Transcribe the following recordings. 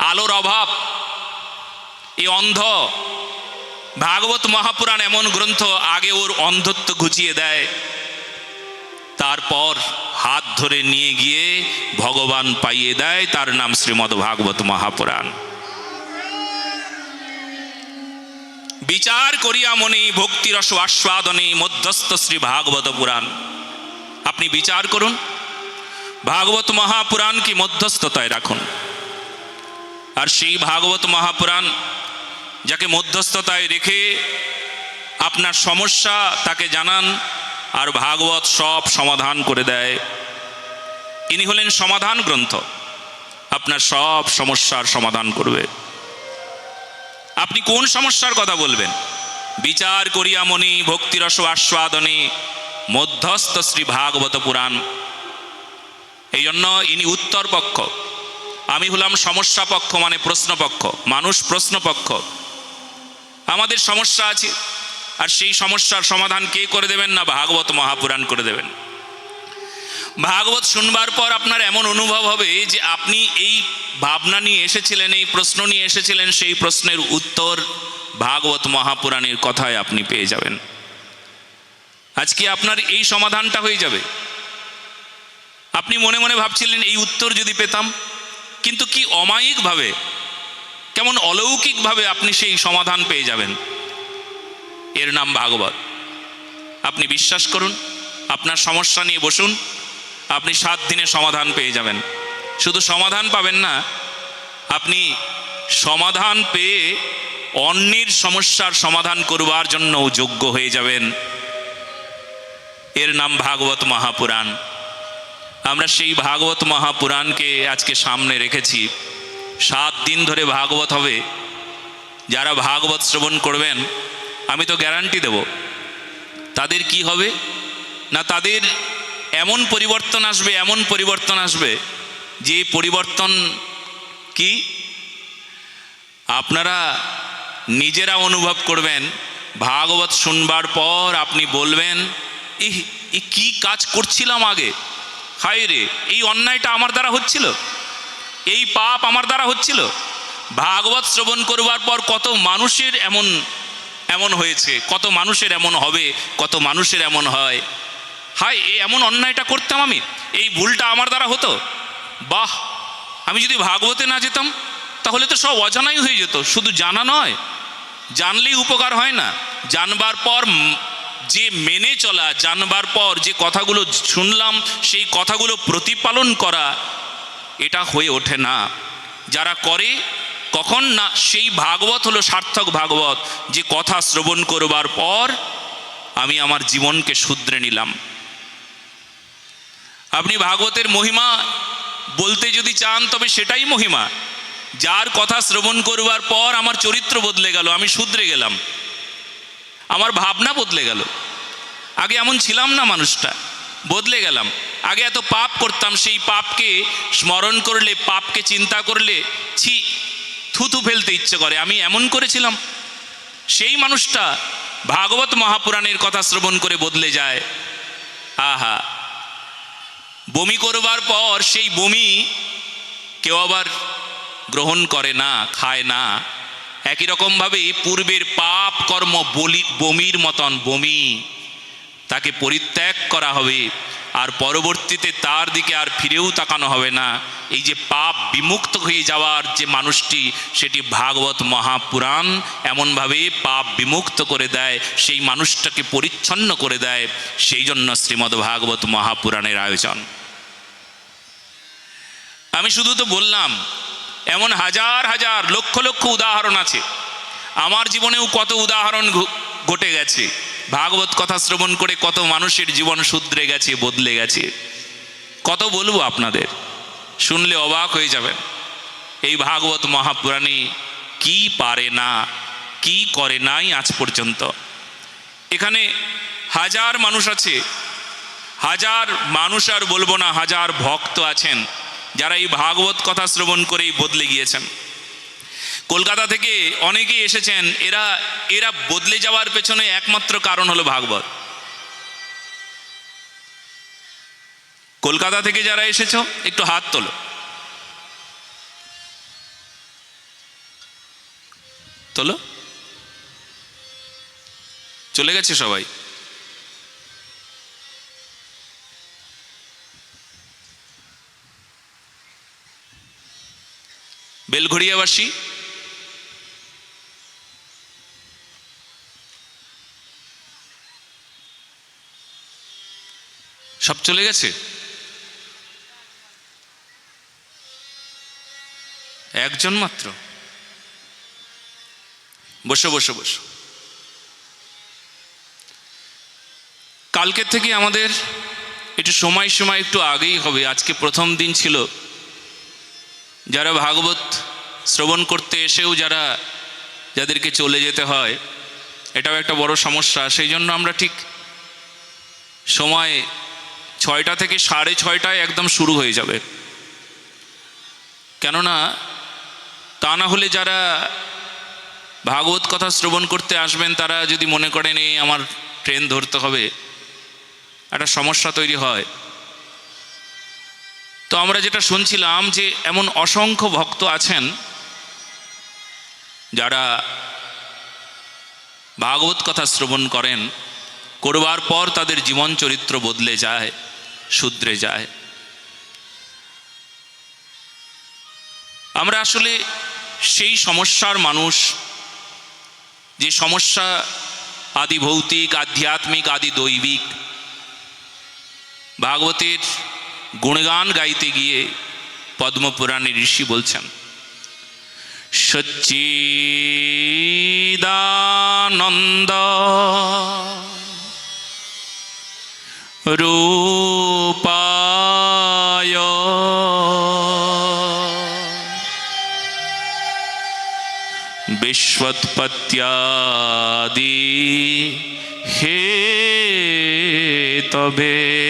আলোর অভাব, এই অন্ধ ভাগবত মহাপুরাণ এমন গ্রন্থ আগে ওর অন্ধত্ব ঘুচিয়ে দেয়। তারপর হাত ধরে নিয়ে গিয়ে ভগবান পাইয়ে দেয়, তার নাম শ্রীমদ্ ভাগবত মহাপুরাণ। বিচার করিয়া মনি ভক্তিরস আস্বাদনে মধ্যস্থ শ্রী ভাগবত পুরাণ। আপনি বিচার করুন। ভাগবত মহাপুরাণ কি মধ্যস্থতায় রাখুন। আর সেই ভাগবত মহাপুরাণ যাকে মধ্যস্থতায় রেখে আপনার সমস্যা তাকে জানান আর ভাগবত সব সমাধান করে দেয়। ইনি হলেন সমাধান গ্রন্থ। আপনার সব সমস্যার সমাধান করবে। আপনি কোন সমস্যার কথা বলবেন? বিচার করিয়া মনি, ভক্তিরস আস্বাদনে, মধ্যস্থ শ্রী ভাগবত পুরাণ। এই জন্য ইনি উত্তর পক্ষ আমি হলাম সমস্যা পক্ষ মানে প্রশ্ন পক্ষ মানুষ প্রশ্ন পক্ষ আমাদের সমস্যা আছে, আর সেই সমস্যার সমাধান কে করে দেবেন না ভাগবত মহাপুরাণ করে দেবেন। ভাগবত শুনবার পর আপনার এমন অনুভব হবে যে আপনি এই ভাবনা নিয়ে এসেছিলেন, এই প্রশ্ন নিয়ে এসেছিলেন, সেই প্রশ্নের উত্তর ভাগবত মহাপুরাণের কথায় আপনি পেয়ে যাবেন। আজকে আপনার এই সমাধানটা হয়ে যাবে। আপনি মনে মনে ভাবছিলেন, এই উত্তর যদি পেতাম কিন্তু কি অমায়িকভাবে, কেমন অলৌকিকভাবে আপনি সেই সমাধান পেয়ে যাবেন? এর নাম ভাগবত। আপনি বিশ্বাস করুন, আপনার সমস্যা নিয়ে বসুন, আপনি সাত দিনে সমাধান পেয়ে যাবেন। শুধু সমাধান পাবেন না, আপনি সমাধান পেয়ে অন্যের সমস্যার সমাধান করবার জন্যও যোগ্য হয়ে যাবেন। এর নাম ভাগবত মহাপুরাণ। আমরা সেই ভাগবত মহাপুরাণকে আজকে সামনে রেখেছি। সাত দিন ধরে ভাগবত হবে। যারা ভাগবত শ্রবণ করবেন, আমি তো গ্যারান্টি দেব। তাদের কি হবে? না তাদের এমন পরিবর্তন আসবে, এমন পরিবর্তন আসবে, যে পরিবর্তন কি? আপনারা নিজেরা অনুভব করবেন, ভাগবত শুনবার পর আপনি বলবেন এ কি কাজ করছিলাম আগে? হায় রে, এই অন্যায়টা আমার দ্বারা হচ্ছিল? এই পাপ আমার দ্বারা হচ্ছিল? ভাগবত শ্রবণ করবার পর কত মানুষের এমন এমন হয়েছে, কত মানুষের এমন হবে, কত মানুষের এমন হয়। হায়, এ এমন অন্যায়টা করতাম আমি? এই ভুলটা আমার দ্বারা হতো? বাহ, আমি যদি ভাগবতে না যেতাম, তাহলে তো সব অজানাই হয়ে যেত। শুধু জানা নয়, জানলেই উপকার হয় না। জানবার পর যে মেনে চলা, জানবার পর যে কথাগুলো শুনলাম, সেই কথাগুলো প্রতিপালন করা, এটা হয়ে ওঠে না। যারা করে, কখন না সেই ভাগবত হলো সার্থক ভাগবত, যে কথা শ্রবণ করবার পর আমি আমার জীবনকে শুধরে নিলাম। আপনি ভাগবতের মহিমা বলতে যদি চান, তবে সেটাই মহিমা। যার কথা শ্রবণ করবার পর আমার চরিত্র বদলে গেল, আমি শুধরে গেলাম। আমার ভাবনা বদলে গেল। আগে এমন ছিলাম না মানুষটা, বদলে গেলাম। আগে এত পাপ করতাম, সেই পাপকে স্মরণ করলে, পাপকে চিন্তা করলে, ছি, থুতু ফেলতে ইচ্ছে করে। আমি এমন করেছিলাম। সেই মানুষটা ভাগবত মহাপুরাণের কথা শ্রবণ করে বদলে যায়। আহা! বমি করবার পর সেই বমি কেউ আবার গ্রহণ করে না, খায় না। একই রকমভাবেই পূর্বের পাপ কর্ম বলি বমির মতন, বমি। তাকে পরিত্যাগ করা হবে, আর পরবর্তীতে তার দিকে আর ফিরেও তাকানো হবে না। এই যে পাপ বিমুক্ত হয়ে যাওয়ার যে মানুষটি, সেটি ভাগবত মহাপুরাণ এমনভাবে পাপ বিমুক্ত করে দেয়, সেই মানুষটাকে পরিচ্ছন্ন করে দেয়। সেই জন্য শ্রীমদ্ ভাগবত মহাপুরাণের আয়োজন। আমি শুধু তো বললাম এমন হাজার হাজার, লক্ষ লক্ষ উদাহরণ আছে। আমার জীবনেও কত উদাহরণ ঘটে গেছে। ভাগবত কথা শ্রবণ করে কত মানুষের জীবন শুধরে গেছে, বদলে গেছে। কত বলব আপনাদের? শুনলে অবাক হয়ে যাবেন। এই ভাগবত মহাপুরাণে কি পারে না, কি করে নাই আজ পর্যন্ত? এখানে হাজার মানুষ আছে। হাজার মানুষ আর বলব না, হাজার ভক্ত আছেন। যারা এই ভাগবত কথা শ্রবণ করেই বদলে গিয়েছেন। কলকাতা থেকে অনেকেই এসেছেন, এরা এরা বদলে যাওয়ার পেছনে একমাত্র কারণ হলো ভাগবত। কলকাতা থেকে যারা এসেছ, একটু হাত তোলো। তোলো। চলে গেছে সবাই। বেলঘড়িয়াবাসী, সব চলে গেছে? একজন মাত্র। বসো বসো বসো। কালকের থেকে আমাদের একটু সময় সময় একটু আগেই হবে। আজকে প্রথম দিন ছিল। যারা ভাগবত শ্রবণ করতে এসেও যারা যাদেরকে চলে যেতে হয়, এটাও একটা বড় সমস্যা। সেই জন্য আমরা ঠিক সময় ছয়টা থেকে সাড়ে ছয়টায় একদম শুরু হয়ে যাবে। কেননা তা না হলে যারা ভাগবত কথা শ্রবণ করতে আসবেন, তারা যদি মনে করেন, এই আমার ট্রেন ধরতে হবে। একটা সমস্যা তৈরি হয়। তো আমরা যেটা শুনছিলাম যে এমন অসংখ্য ভক্ত আছেন যারা ভাগবত কথা শ্রবণ করেন, করবার পর তাদের জীবন চরিত্র বদলে যায়, শুধরে যায়। আমরা আসলে সেই সমস্যার মানুষ, যে সমস্যা আদি ভৌতিক, আধ্যাত্মিক, আদি দৈবিক, ভাগবতের গুণগান গাইতে গিয়ে পদ্মপুরাণের ঋষি বলছেন সচ্চিদানন্দ রূপায় বিশ্বৎপত্যাদি হে তবে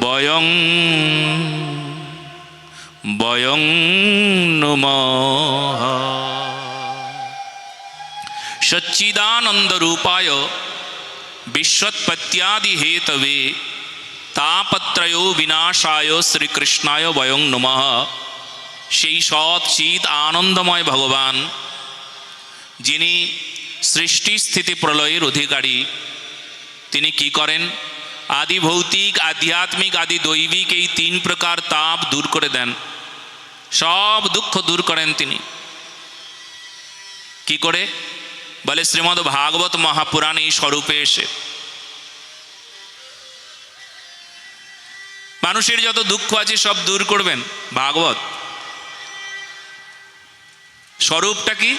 বয়ং বয়ং নমঃ। সচ্চিদানন্দ রূপায় বিশ্বৎপত্যাদি হেতবে তাপত্রয় বিনাশায় শ্রীকৃষ্ণায় বয়ং নমঃ। সেই সৎ চিত আনন্দময় ভগবান, যিনি সৃষ্টি স্থিতি প্রলয়ের অধিকারী, তিনি কি করেন? আদি ভৌতিক, আধ্যাত্মিক, আদি দৈবিক এই তিন প্রকার তাপ দূর করে দেন। সব দুঃখ দূর করেন তিনি। কি করে? বলে শ্রীমদ ভাগবত মহাপুরাণ এই স্বরূপে এসে। মানুষের যত দুঃখ আছে সব দূর করবেন, ভাগবত। স্বরূপটা কি?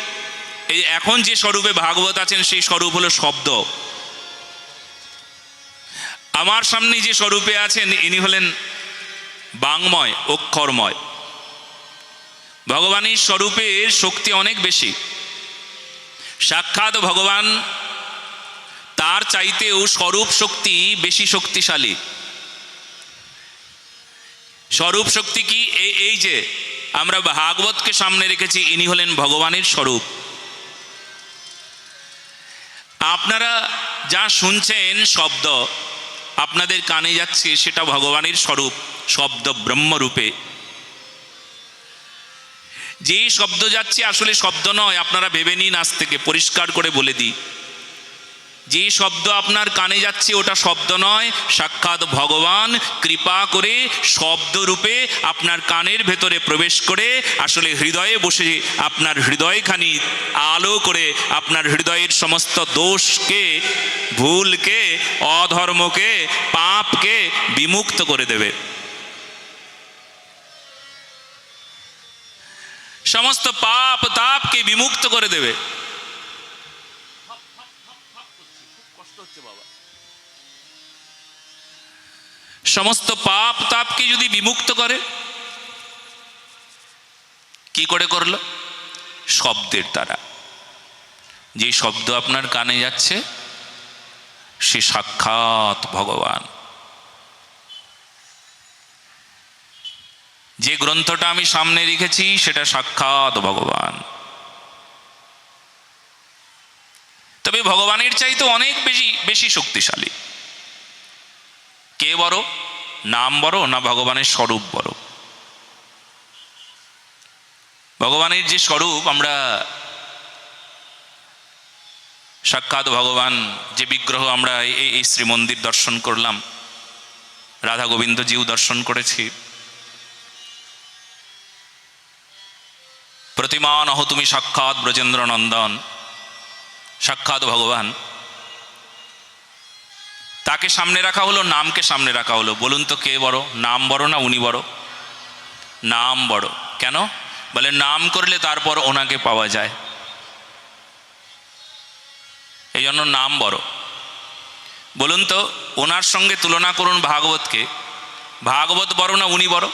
এই এখন যে স্বরূপে ভাগবত আছেন, সেই স্বরূপ হলো শব্দ। আমার সামনে যে স্বরূপে আছেন, ইনি হলেন বাংময়, অক্ষরময়। ভগবানের স্বরূপের শক্তি অনেক বেশি। সাক্ষাৎ ভগবান তার চাইতেও স্বরূপ শক্তি বেশি শক্তিশালী। স্বরূপ শক্তি কি? এই এই যে আমরা ভাগবতকে সামনে রেখেছি, ইনি হলেন ভগবানের স্বরূপ। আপনারা যা শুনছেন, শব্দ, আপনাদের কানে যাচ্ছে, সেটা ভগবানের স্বরূপ, শব্দ ব্রহ্মরূপে। যেই শব্দ যাচ্ছে আসলে শব্দ নয়, আপনারা ভেবে নিন আজ থেকে, পরিষ্কার করে বলে দিই। যে শব্দ আপনার কানে যাচ্ছে ওটা শব্দ নয়, সাক্ষাৎ ভগবান কৃপা করে শব্দরূপে আপনার কানের ভেতরে প্রবেশ করে, আসলে হৃদয়ে বসে আপনার হৃদয়খানি আলো করে আপনার হৃদয়ের সমস্ত দোষকে, ভুলকে, অধর্মকে, পাপকে বিমুক্ত করে দেবে। সমস্ত পাপ তাপকে বিমুক্ত করে দেবে। সমস্ত পাপ তাপকে যদি বিমুক্ত করে, কি করে করল? শব্দের দ্বারা। যে শব্দ আপনার কানে যাচ্ছে, সে সাক্ষাৎ ভগবান। যে গ্রন্থটা আমি সামনে রেখেছি, সেটা সাক্ষাৎ ভগবান। তবে ভগবানের চাইতে অনেক বেশি বেশি শক্তিশালী। কে বড়? নাম বড় না ভগবানের স্বরূপ বড়? ভগবানের যে স্বরূপ আমরা সাক্ষাৎ ভগবান যে বিগ্রহ আমরা এই এই শ্রীমন্দির দর্শন করলাম, রাধা গোবিন্দজিও দর্শন করেছি। প্রতিমান অহ তুমি সাক্ষাৎ ব্রজেন্দ্র নন্দন সাক্ষাৎ ভগবান। তাকে সামনে রাখা হলো, নামকে সামনে রাখা হলো। বলুন তো কে বড়? নাম বড় না উনি বড়? নাম বড়। কেন? বলে নাম করলে তারপর ওনাকে পাওয়া যায়। এই জন্য নাম বড়। বলুন তো, ওনার সঙ্গে তুলনা করুন ভাগবতকে। ভাগবত বড় না উনি বড়?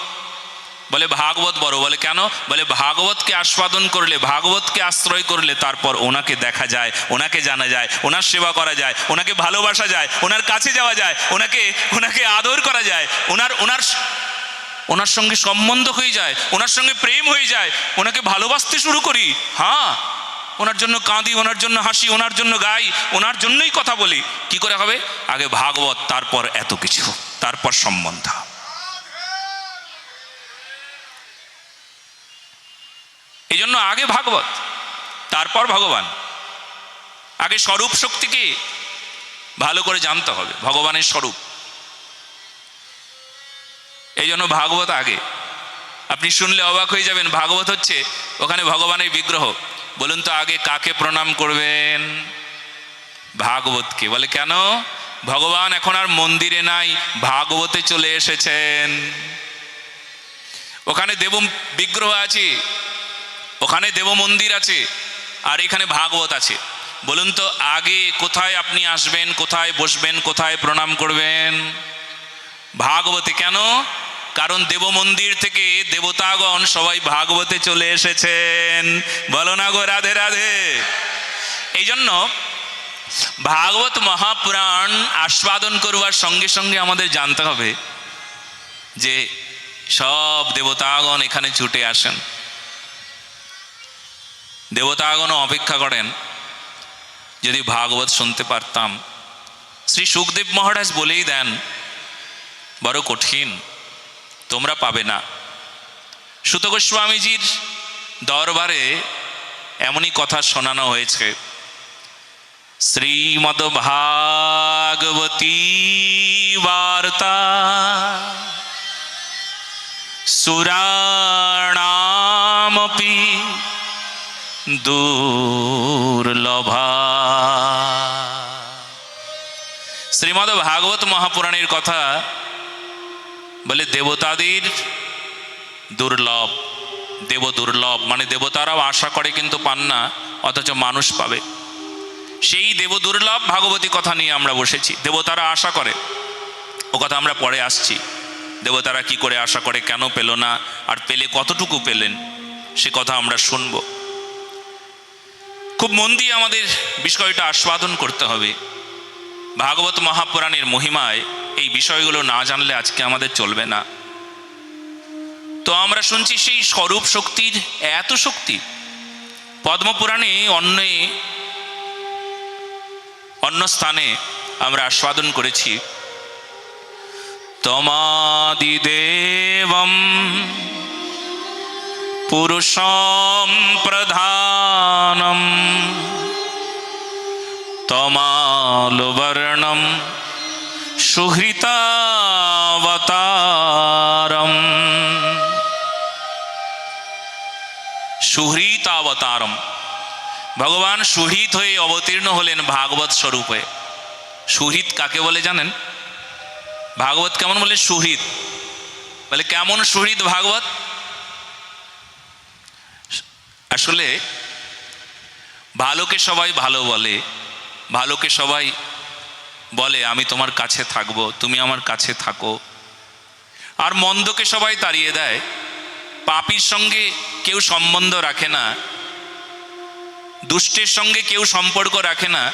বলে ভাগবত বড়। বলে কেন? বলে ভাগবতকে আস্বাদন করলে, ভাগবতকে আশ্রয় করলে তারপর ওনাকে দেখা যায়, ওনাকে জানা যায়, ওনার সেবা করা যায়, ওনাকে ভালোবাসা যায়, ওনার কাছে যাওয়া যায়, ওনাকে ওনাকে আদর করা যায়, ওনার ওনার ওনার সঙ্গে সম্বন্ধ হয়ে যায়, ওনার সঙ্গে প্রেম হয়ে যায়, ওনাকে ভালোবাসতে শুরু করি। হ্যাঁ ওনার জন্য কাঁদি, ওনার জন্য হাসি, ওনার জন্য গাই, ওনার জন্যই কথা বলি। কি করে হবে? আগে ভাগবত, তারপর এত কিছু, তারপর সম্বন্ধ। এই জন্য আগে ভাগবত, তারপর ভগবান। আগে স্বরূপ শক্তিকে ভালো করে জানতে হবে, ভগবানের স্বরূপ। এই জন্য ভাগবত আগে। আপনি শুনলে অবাক হয়ে যাবেন, ভাগবত হচ্ছে ওখানে ভগবানের বিগ্রহ। বলুন তো আগে কাকে প্রণাম করবেন? ভাগবতকে। বলে, কেন? ভগবান এখন আর মন্দিরে নাই, ভাগবতে চলে এসেছেন। ওখানে দেব বিগ্রহ আছে ওখানে দেব মন্দির আছে, আর এখানে ভাগবত আছে। বলুন তো, আগে কোথায় আপনি আসবেন, কোথায় বসবেন, কোথায় প্রণাম করবেন? ভাগবতে কেন? কারণ দেব মন্দির থেকে দেবতাগণ সবাই ভাগবতে চলে এসেছেন। বলো না গো রাধে রাধে। এই জন্য ভাগবত মহাপুরাণ আস্বাদন করবার সঙ্গে সঙ্গে আমাদের জানতে হবে যে সব দেবতাগণ এখানে ছুটে আসেন। দেবতাগণও অপেক্ষা করেন। যদি ভাগবত শুনতে পারতাম, শ্রী সুখদেব মহারাজ বলেই দেন, বড় কঠিন, তোমরা পাবে না। সুত গোস্বামীজির দরবারে এমনই কথা শোনানো হয়েছে। শ্রীমদ ভাগবতী বার্তা সুরাণামপি দুর্লভা শ্রীমদ ভাগবত মহাপুরাণের কথা বলে দেবতাদের দুর্লভ দেব দুর্লভ মানে দেবতারাও আশা করে কিন্তু পান না অথচ মানুষ পাবে সেই দেব দুর্লভ ভাগবতী কথা নিয়ে আমরা বসেছি। দেবতারা আশা করে। ও কথা আমরা পরে আসছি। দেবতারা কি করে আশা করে, কেন পেল না, আর পেলে কতটুকু পেলেন, সে কথা আমরা শুনব। খুব মন দিয়ে আমাদের বিষয়টা আস্বাদন করতে হবে। ভাগবত মহাপুরাণের মহিমায় এই বিষয়গুলো না জানলে আজকে আমাদের চলবে না। তো আমরা শুনছি সেই স্বরূপ শক্তির এত শক্তি। পদ্মপুরাণে অন্য অন্য স্থানে আমরা আস্বাদন করেছি। তমাদিদেবম পুরুষম প্রধানম তমালবর্ণম সুহৃতাবতারম। সুহৃতাবতারম। ভগবান সুহৃত হয়ে অবতীর্ণ হলেন ভাগবত স্বরূপে। সুহৃত কাকে বলে জানেন? ভাগবত কেমন বলে? সুহৃত। বলে কেমন সুহৃত ভাগবত? আসলে ভালোকে সবাই ভালো বলে, ভালোকে সবাই বলে, আমি তোমার কাছে থাকব, তুমি আমার কাছে থাকো। আর মন্দকে সবাই তাড়িয়ে দেয়। পাপির সঙ্গে কেউ সম্বন্ধ রাখে না। দুষ্টের সঙ্গে কেউ সম্পর্ক রাখে না।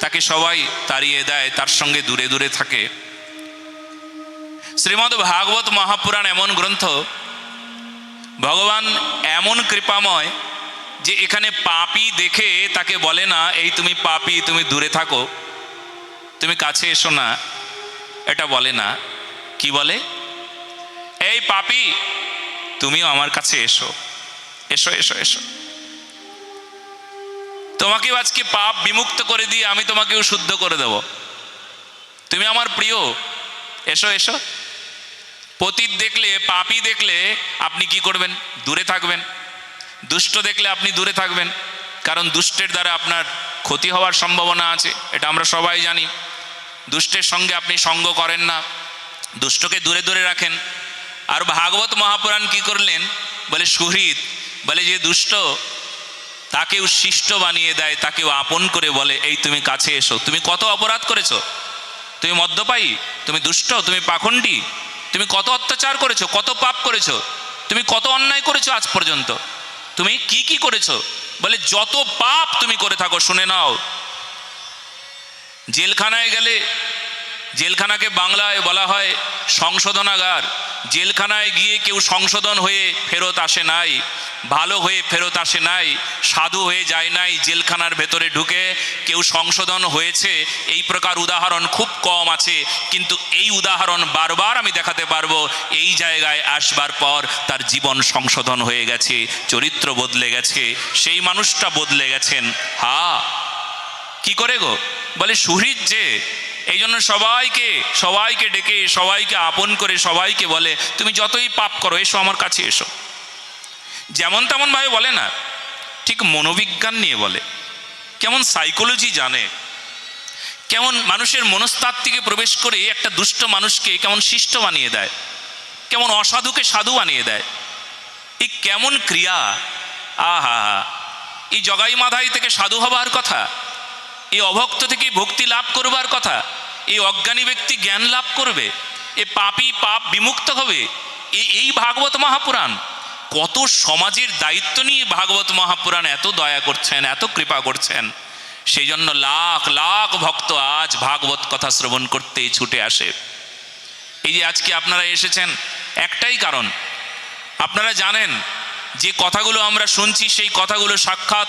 তাকে সবাই তাড়িয়ে দেয়, তার সঙ্গে দূরে দূরে থাকে। শ্রীমদ ভাগবত মহাপুরাণ এমন গ্রন্থ ভগবান এমন কৃপাময় যে এখানে পাপি দেখে তাকে বলে না, এই তুমি পাপি, তুমি দূরে থাকো। তুমি কাছে এসো না। এটা বলে না। কি বলে? এই পাপি, তুমিও আমার কাছে এসো। এসো এসো এসো। তোমাকেও আজকে পাপ বিমুক্ত করে দিয়ে আমি তোমাকেও শুদ্ধ করে দেব। তুমি আমার প্রিয়। এসো এসো। পতীত দেখলে, পাপি দেখলে আপনি কি করবেন? দূরে থাকবেন। দুষ্ট দেখলে আপনি দূরে থাকবেন। কারণ দুষ্টের দ্বারা আপনার ক্ষতি হওয়ার সম্ভাবনা আছে, এটা আমরা সবাই জানি। দুষ্টের সঙ্গে আপনি সঙ্গ করেন না। দুষ্টকে দূরে দূরে রাখেন। আর ভাগবত মহাপুরাণ কি করলেন? বলে সুহৃদ বলে যে দুষ্ট তাকেও শিষ্ট বানিয়ে দেয় তাকেও আপন করে বলে, এই তুমি কাছে এসো। তুমি কত অপরাধ করেছ? তুমি মদ্যপায়ী? তুমি দুষ্ট? তুমি পাখণ্ডী? তুমি কত অত্যাচার করেছ, কত পাপ করেছ, তুমি কত অন্যায় করেছ আজ পর্যন্ত? তুমি কি কি করেছ? বলে, যত পাপ তুমি করে থাকো, শুনে নাও। জেলখানায় গেলে জেলখানাকে বাংলায় বলা হয় সংশোধনাগার। জেলখানায় গিয়ে কেউ সংশোধন হয়ে ফেরত আসে নাই, ভালো হয়ে ফেরত আসে নাই, সাধু হয়ে যায় নাই, জেলখানার ভেতরে ঢুকে কেউ সংশোধন হয়েছে, এই প্রকার উদাহরণ খুব কম আছে, কিন্তু এই উদাহরণ বারবার আমি দেখাতে পারব, এই জায়গায় আসবার পর তার জীবন সংশোধন হয়ে গেছে, চরিত্র বদলে গেছে, সেই মানুষটা বদলে গেছেন। হা, কি করে গো? বলে, সুহৃদ যে এই জন্য সবাইকে সবাইকে ডেকে, সবাইকে আপন করে সবাইকে বলে, তুমি যতই পাপ করো, এসো আমার কাছে এসো। যেমন তেমন ভাবে বলে না, ঠিক মনোবিজ্ঞান নিয়ে বলে। কেমন সাইকোলজি জানে। কেমন মানুষের মনস্তাত্ত্বিকে প্রবেশ করে একটা দুষ্ট মানুষকে কেমন শিষ্ট বানিয়ে দেয়। কেমন অসাধুকে সাধু বানিয়ে দেয়। এই কেমন ক্রিয়া। আহা, এই জগাই মাধাই থেকে সাধু হবার কথা। এই অভক্ত থেকে ভক্তি লাভ করবার কথা। এই অজ্ঞানী ব্যক্তি জ্ঞান লাভ করবে, এ পাপি পাপ বিমুক্ত হবে এই ভাগবত মহাপুরাণ। কত সমাজের দায়িত্ব নিয়ে ভাগবত মহাপুরাণ এত দয়া করছেন, এত কৃপা করছেন। সেই জন্য লাখ লাখ ভক্ত আজ ভাগবত কথা শ্রবণ করতেই ছুটে আসে। এই যে আজকে আপনারা এসেছেন, একটাই কারণ। আপনারা জানেন, যে কথাগুলো আমরা শুনছি, সেই কথাগুলো সাক্ষাৎ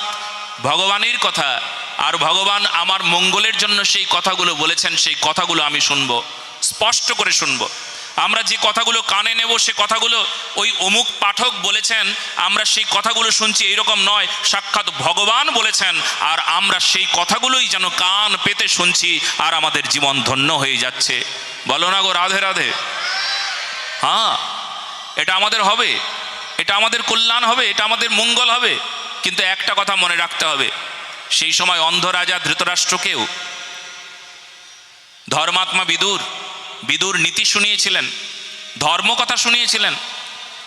ভগবানের কথা আর ভগবান আমার মঙ্গলের জন্য সেই কথাগুলো বলেছেন, সেই কথাগুলো আমি শুনব, স্পষ্ট করে শুনব। আমরা যে কথাগুলো কানে নেব, সে কথাগুলো ওই অমুক পাঠক বলেছেন, আমরা সেই কথাগুলো শুনছি এইরকম নয়, সাক্ষাৎ ভগবান বলেছেন, আর আমরা সেই কথাগুলোই যেন কান পেতে শুনছি আর আমাদের জীবন ধন্য হয়ে যাচ্ছে। বলো না গো রাধে রাধে। হ্যাঁ এটা আমাদের হবে, এটা আমাদের কল্যাণ হবে, এটা আমাদের মঙ্গল হবে। কিন্তু একটা কথা মনে রাখতে হবে। সেই সময় অন্ধ রাজা ধৃতরাষ্ট্রকেও ধর্মাত্মা বিদুর বিদুর নীতি শুনিয়েছিলেন, ধর্ম কথা শুনিয়েছিলেন,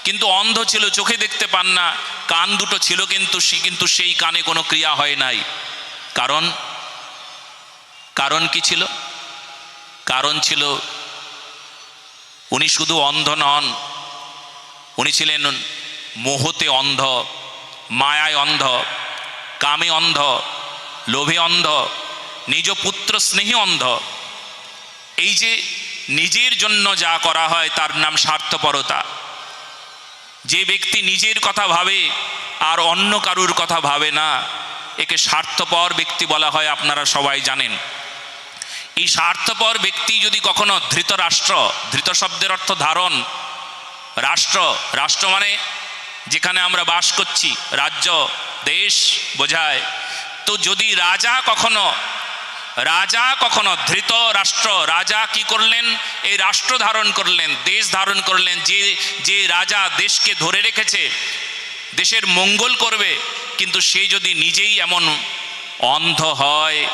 কিন্তু অন্ধ ছিল, চোখে দেখতে পান না, কান দুটো ছিল কিন্তু সে, কিন্তু সেই কানে কোনো ক্রিয়া হয় নাই। কারণ কারণ কি ছিল? কারণ ছিল, উনি শুধু অন্ধ নন, উনি ছিলেন মোহতে অন্ধ মায়ায় অন্ধ, কামে অন্ধ, লোভে অন্ধ, নিজ পুত্র স্নেহে অন্ধ। এই যে নিজের জন্য যা করা হয় তার নাম স্বার্থপরতা। যে ব্যক্তি নিজের কথা ভাবে আর অন্য কারুর কথা ভাবে না, একে স্বার্থপর ব্যক্তি বলা হয়, আপনারা সবাই জানেন। এই স্বার্থপর ব্যক্তি যদি কখনো ধৃত রাষ্ট্র ধৃত শব্দের অর্থ ধারণ, রাষ্ট্র রাষ্ট্র মানে যেখানে আমরা বাস করছি, রাজ্য, দেশ বোঝায়। তো যদি রাজা কখনো রাজা কখনো ধৃত রাষ্ট্র, রাজা কি করলেন? এই রাষ্ট্র ধারণ করলেন, দেশ ধারণ করলেন, যে যে রাজা দেশকে ধরে রেখেছে, দেশের মঙ্গল করবে, কিন্তু সে যদি নিজেই এমন অন্ধ হয়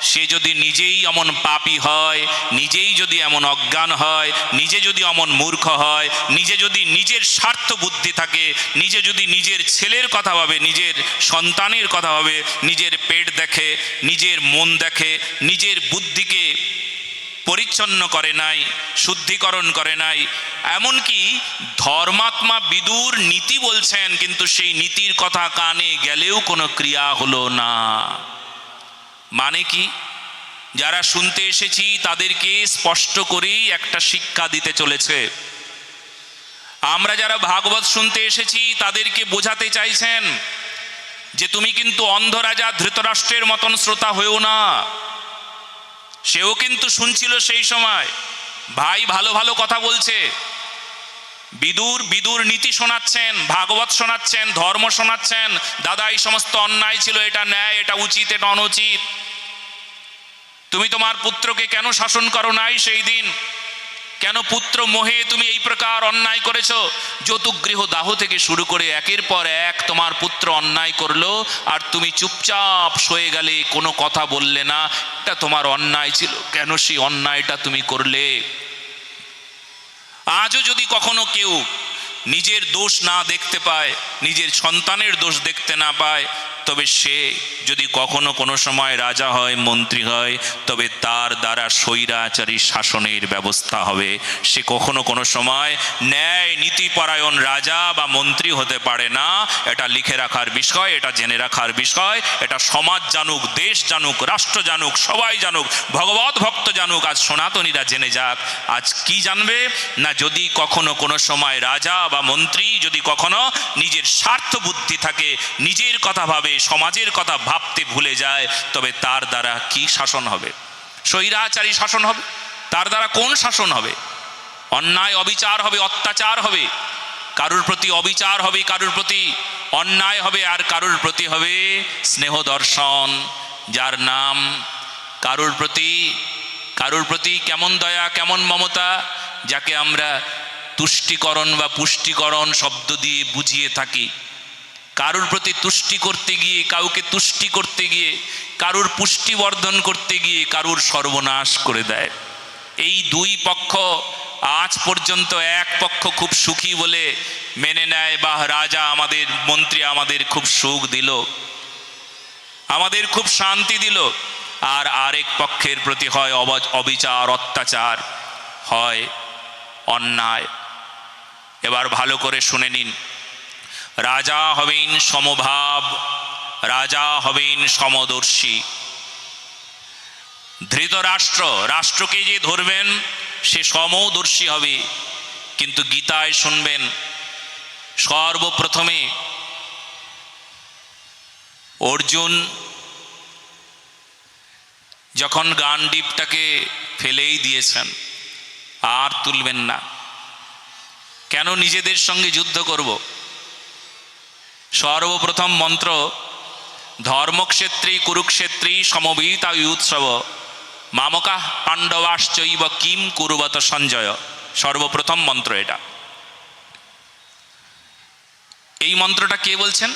সে যদি নিজেই এমন পাপী হয়, নিজেই যদি এমন অজ্ঞান হয়, নিজে যদি এমন মূর্খ হয়, নিজে যদি নিজের স্বার্থ বুদ্ধি থাকে, নিজে যদি নিজের ছেলের কথা ভাবে, নিজের সন্তানের কথা ভাবে, নিজের পেট দেখে, নিজের মন দেখে, নিজের বুদ্ধিকে পরিচ্ছন্ন করে নাই, শুদ্ধিকরণ করে নাই, এমনকি ধর্মাত্মা বিদুর নীতি বলছেন, কিন্তু সেই নীতির কথা কানে গেলেও কোনো ক্রিয়া হলো না। মানে কি? যারা শুনতে এসেছি, তাদেরকে স্পষ্ট করেই একটা শিক্ষা দিতে চলেছে। আমরা যারা ভাগবত শুনতে এসেছি, তাদেরকে বোঝাতে চাইছেন যে তুমি কিন্তু অন্ধ রাজা, ধৃতরাষ্ট্রের মতন শ্রোতা হয়েও না। সেও কিন্তু শুনছিল সেই সময়। ভাই ভালো ভালো কথা বলছে। বিদুর বিদুর নীতি শোনাচ্ছেন, ভাগবত শোনাচ্ছেন, ধর্ম শোনাচ্ছেন, দাদা, এই সমস্ত অন্যায় ছিল, এটা ন্যায়, এটা উচিত, এটা অনুচিত। তুমি তোমার পুত্রকে কেন শাসন করো নাই সেই দিন? কেন পুত্র মোহে তুমি এই প্রকার অন্যায় করেছ? যৌতুগৃহ দাহ থেকে শুরু করে একের পর এক তোমার পুত্র অন্যায় করল, আর তুমি চুপচাপ সয়ে গেলে, কোনো কথা বললে না, এটা তোমার অন্যায় ছিল। কেন সেই অন্যায়টা তুমি করলে? আজও যদি কখনো কেউ নিজের দোষ না দেখতে পায়, নিজের সন্তানের দোষ দেখতে না পায় তবে সে যদি কখনো কোনো সময় রাজা হয়, মন্ত্রী হয়, তবে তার দ্বারা স্বৈরাচারী শাসনের ব্যবস্থা হবে। সে কখনো কোনো সময় ন্যায় নীতিপরায়ণ রাজা বা মন্ত্রী হতে পারে না। এটা লিখে রাখার বিষয়, এটা জেনে রাখার বিষয়, এটা সমাজ জানুক, দেশ জানুক, রাষ্ট্র জানুক, সবাই জানুক, ভগবত ভক্ত জানুক, আজ সনাতনীরা জেনে যাক, আজ কি জানবে? না যদি কখনো কোনো সময় রাজা বা মন্ত্রী যদি কখনো নিজের স্বার্থ বুদ্ধি থাকে, নিজের কথা ভাবে সমাজের কথা ভাবতে ভুলে যায়, তবে তার দ্বারা কি শাসন হবে? স্বৈরাচারী শাসন হবে? তার দ্বারা কোন শাসন হবে? অন্যায় অবিচার হবে, অত্যাচার হবে? কারুর প্রতি অবিচার হবে, কারুর প্রতি অন্যায় হবে, আর কারুর প্রতি হবে স্নেহ দর্শন, যার নাম কারুর প্রতি কারুর প্রতি কেমন দয়া, কেমন মমতা, যাকে আমরা তুষ্টিকরণ বা পুষ্টিকরণ শব্দ দিয়ে বুঝিয়ে থাকি। কারুর প্রতি তুষ্টি করতে গিয়ে, কাউকে তুষ্টি করতে গিয়ে, কারুর পুষ্টি বর্ধন করতে গিয়ে কারুর সর্বনাশ করে দেয়। এই দুই পক্ষ আজ পর্যন্ত এক পক্ষ খুব সুখী বলে মেনে নেয় বা রাজা আমাদের, মন্ত্রী আমাদের খুব সুখ দিল। আমাদের খুব শান্তি দিল। আর আরেক পক্ষের প্রতি হয় অব- অবিচার, অত্যাচার, হয় অন্যায়। এবার ভালো করে শুনে নিন। রাজা হবেন সমভাব, রাজা হবেন সমদর্শী। ধৃতরাষ্ট্র, রাষ্ট্রকে যে ধরবেন, সে সমদর্শী হবে। কিন্তু গীতায় শুনবেন, সর্বপ্রথমে অর্জুন যখন গান্ডীপটাকে ফেলেই দিয়েছেন, আর তুলবেন না। কেন নিজেদের সঙ্গে যুদ্ধ করব? সর্বপ্রথম মন্ত্র, ধর্মক্ষেত্রী, কুরুক্ষেত্রী, সমবেতা উৎসব মামকা পাণ্ডবাশ্চৈব কিম কুরুবত সঞ্জয়। সর্বপ্রথম মন্ত্র এটা। এই মন্ত্রটা কে বলছেন?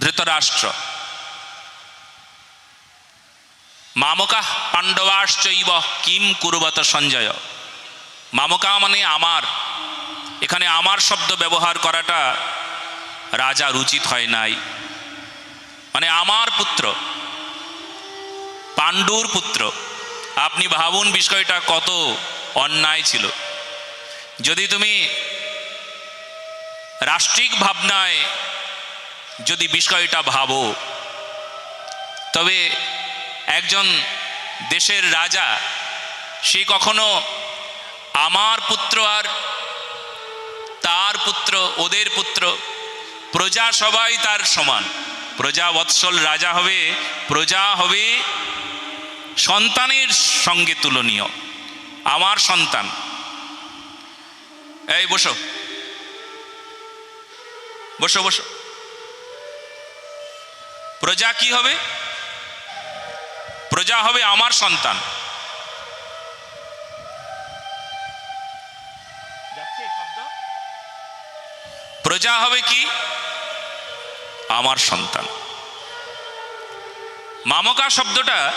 ধৃতরাষ্ট্র। মামকা পাণ্ডবাশ্চৈব কিম কুরুবত সঞ্জয়। মামকা মানে আমার। এখানে আমার শব্দ ব্যবহার করাটা রাজার উচিত হয় নাই। মানে আমার পুত্র, পাণ্ডুর পুত্র, আপনি ভাবুন বিষয়টা কত অন্যায় ছিল। যদি তুমি রাষ্ট্রিক ভাবনায় যদি বিষয়টা ভাবো, তবে একজন দেশের রাজা, সে কখনো আমার পুত্র আর তার পুত্র, ওদের পুত্র প্রজা সবাই তার সমান। প্রজা বৎসল রাজা হবে, প্রজা হবে সন্তানের সঙ্গে তুলনীয়, আমার সন্তান। এই, বসো। বসো বসো। প্রজা কি হবে? প্রজা হবে আমার সন্তান। প্রজা হবে কি? আমার সন্তান। মামকা শব্দটা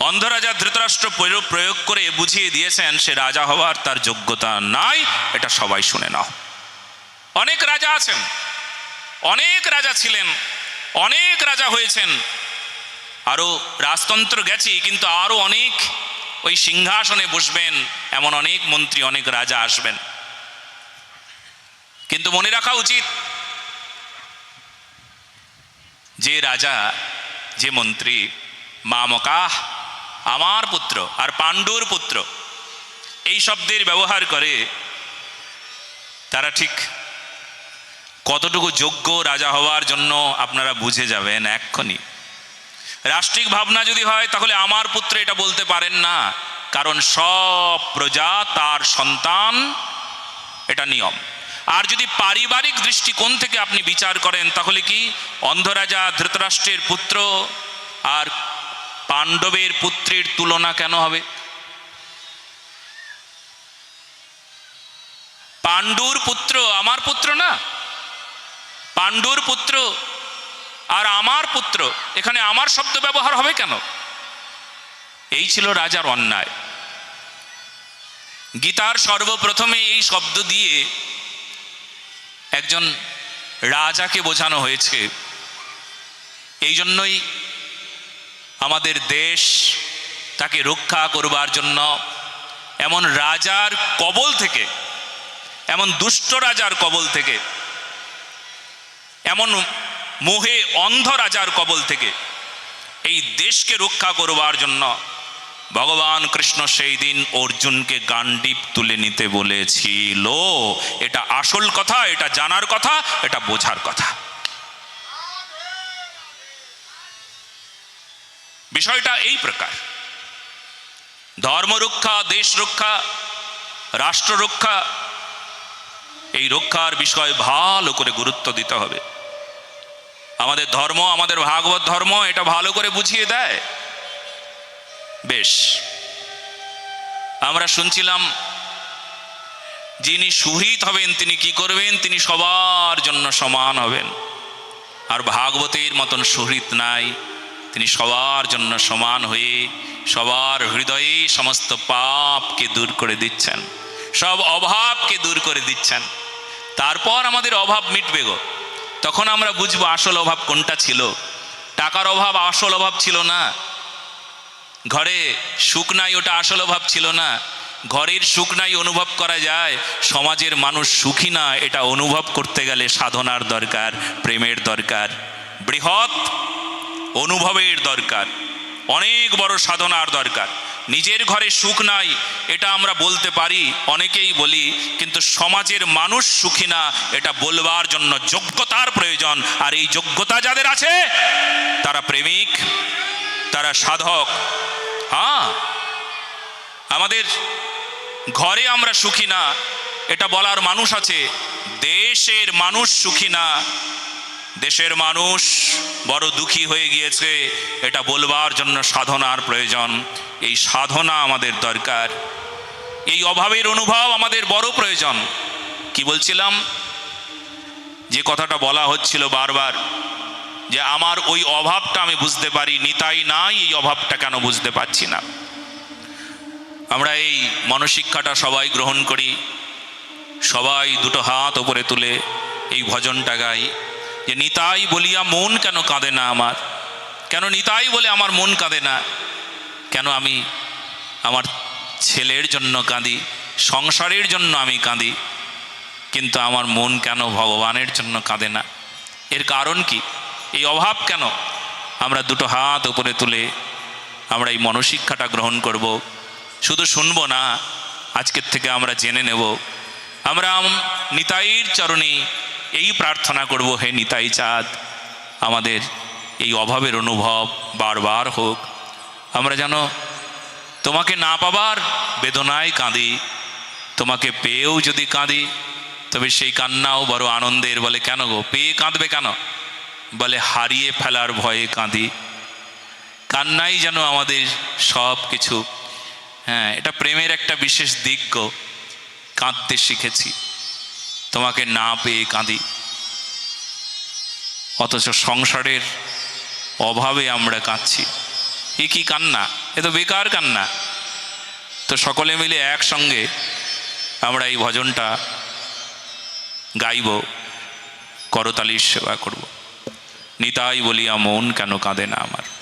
অন্ধরাজা ধৃতরাষ্ট্র প্রয়োগ- করে বুঝিয়ে দিয়েছেন, সে রাজা হওয়ার তার যোগ্যতা নাই, এটা সবাই শুনে নাও। অনেক রাজা আছেন, অনেক রাজা ছিলেন, অনেক রাজা হয়েছেন। আরও রাজতন্ত্র গেছে, কিন্তু আরও অনেক ওই সিংহাসনে বসবেন, এমন অনেক মন্ত্রী, অনেক রাজা আসবেন। কিন্তু মনে রাখা উচিত যে রাজা, যে মন্ত্রী মামকাহ আমার পুত্র আর পাণ্ডুর পুত্র, এই শব্দের ব্যবহার করে তারা ঠিক কতটুকু যোগ্য রাজা হওয়ার জন্য আপনারা বুঝে যাবেন এক্ষুনি। রাষ্ট্রিক ভাবনা যদি হয়, তাহলে আমার পুত্র এটা বলতে পারেন না, কারণ সব প্রজা তার সন্তান, এটা নিয়ম। আর যদি পারিবারিক দৃষ্টিকোণ থেকে আপনি বিচার করেন, তাহলে কি অন্ধরাজা ধৃতরাষ্ট্রের পুত্র আর পাণ্ডবের পুত্রের তুলনা কেন হবে? পাণ্ডুর পুত্র আমার পুত্র না। পাণ্ডুর পুত্র আর আমার পুত্র, এখানে আমার শব্দ ব্যবহার হবে কেন? এই ছিল রাজার অন্যায়। গীতার সর্বপ্রথমে এই শব্দ দিয়ে একজন রাজাকে বোঝানো হয়েছে। এই জন্যই আমাদের দেশ তাকে রক্ষা করবার জন্য এমন রাজার কবল থেকে, এমন দুষ্ট রাজার কবল থেকে, এমন মোহে অন্ধ রাজার কবল থেকে এই দেশকে রক্ষা করবার জন্য ভগবান কৃষ্ণ সেই দিন অর্জুনকে গান্ডিপ তুলে নিতে বলেছিল। এটা আসল কথা, এটা জানার কথা, এটা বোঝার কথা। বিষয়টা এই প্রকার। ধর্ম রক্ষা দেশ রক্ষা রাষ্ট্র রক্ষা এই রক্ষার বিষয় ভালো করে গুরুত্ব দিতে হবে। আমাদের ধর্ম, আমাদের ভাগবত ধর্ম এটা ভালো করে বুঝিয়ে দেয়। বেশ। আমরা শুনছিলাম, যিনি সুহৃত হবেন, তিনি কি করবেন? তিনি সবার জন্য সমান হবেন। আর ভাগবতের মতন সুহৃত নাই। তিনি সবার জন্য সমান হয়ে সবার হৃদয়ে সমস্ত পাপকে দূর করে দিচ্ছেন। সব অভাবকে দূর করে দিচ্ছেন। তারপর আমাদের অভাব মিটবে গো। তখন আমরা বুঝব আসল অভাব কোনটা ছিল। টাকার অভাব আসল অভাব ছিল না। ঘরে সুখ নাই ওটা আসল অভাব ছিল না। ঘরের সুখ নাই অনুভব করা যায়, সমাজের মানুষ সুখী না, এটা অনুভব করতে গেলে সাধনার দরকার, প্রেমের দরকার, বৃহৎ অনুভবের দরকার। অনেক বড় সাধনার দরকার। নিজের ঘরে সুখ নাই, এটা আমরা বলতে পারি, অনেকেই বলি, কিন্তু সমাজের মানুষ সুখী না, এটা বলবার জন্য যোগ্যতার প্রয়োজন। আর এই যোগ্যতা যাদের আছে, তারা প্রেমিক, তারা সাধক। হ্যাঁ আমাদের ঘরে আমরা সুখী না, এটা বলার মানুষ আছে, দেশের মানুষ সুখী না, দেশের মানুষ বড় দুঃখী হয়ে গিয়েছে। এটা বলবার জন্য সাধনার প্রয়োজন। এই সাধনা আমাদের দরকার। এই অভাবের অনুভব আমাদের বড় প্রয়োজন। কি বলছিলাম? যে কথাটা বলা হচ্ছিল বারবার, যে আমার ওই অভাবটা আমি বুঝতে পারি নিতাই নাই এই অভাবটা কেন বুঝতে পারছি না? আমরা এই মনশিক্ষাটা সবাই গ্রহণ করি। সবাই দুটো হাত ওপরে তুলে এই ভজনটা গাই। যে নিতাই বলিয়া মন কেন কাঁদে না আমার? কেন নিতাই বলে আমার মন কাঁদে না? কেন আমি আমার ছেলের জন্য কাঁদি, সংসারের জন্য আমি কাঁদি, কিন্তু আমার মন কেন ভগবানের জন্য কাঁদে না? এর কারণ কি? এই অভাব কেন? আমরা দুটো হাত উপরে তুলে আমরা এই মনশিক্ষাটা গ্রহণ করব। শুধু শুনব না, আজকের থেকে আমরা জেনে নেব। আমরা আম- নিতাইর চরণে এই প্রার্থনা করব, হে নিতাই চাঁদ, আমাদের এই অভাবের অনুভব বারবার হোক। আমরা যেন তোমাকে না পাবার বেদনায় কাঁদি, তোমাকে পেয়েও যদি কাঁদি, তবে সেই কান্নাও বড় আনন্দের বলে, কেন গো? পেয়ে কাঁদবে কেন? বলে, হারিয়ে ফেলার ভয়ে কাঁদি। কান্নাই যেন আমাদের সব কিছু। হ্যাঁ এটা প্রেমের একটা বিশেষ দিক গো, কাঁদতে শিখেছি। তোমাকে না পেয়ে কাঁদি। অথচ সংসারের অভাবে আমরা কাঁদছি। এ কি কান্না? এ তো বেকার কান্না। তো সকলে মিলে একসঙ্গে আমরা এই ভজনটা গাইব, করতালির সেবা করব। নিতাই বলিয়া মন কেন কাঁদে না আমার?